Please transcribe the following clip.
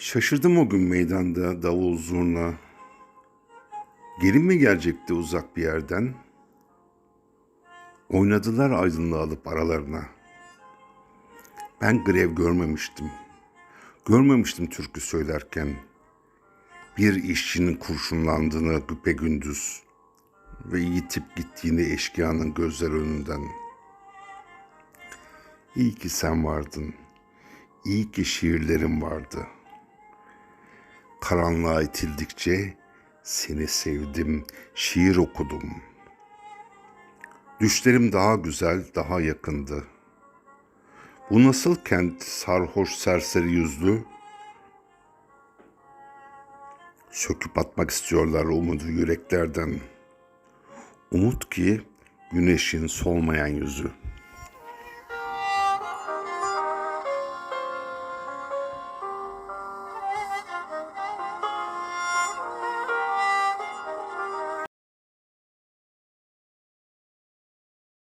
Şaşırdım o gün meydanda davul zurna. Gelin mi gelecekti uzak bir yerden? Oynadılar aydınlığı alıp aralarına. Ben grev görmemiştim. Görmemiştim türkü söylerken. Bir işçinin kurşunlandığını güpe gündüz ve yitip gittiğini eşkıyanın gözler önünden. İyi ki sen vardın. İyi ki şiirlerin vardı. Karanlığa itildikçe seni sevdim, şiir okudum. Düşlerim daha güzel, daha yakındı. Bu nasıl kent sarhoş serseri yüzlü? Söküp atmak istiyorlar umudu yüreklerden. Umut ki güneşin solmayan yüzü.''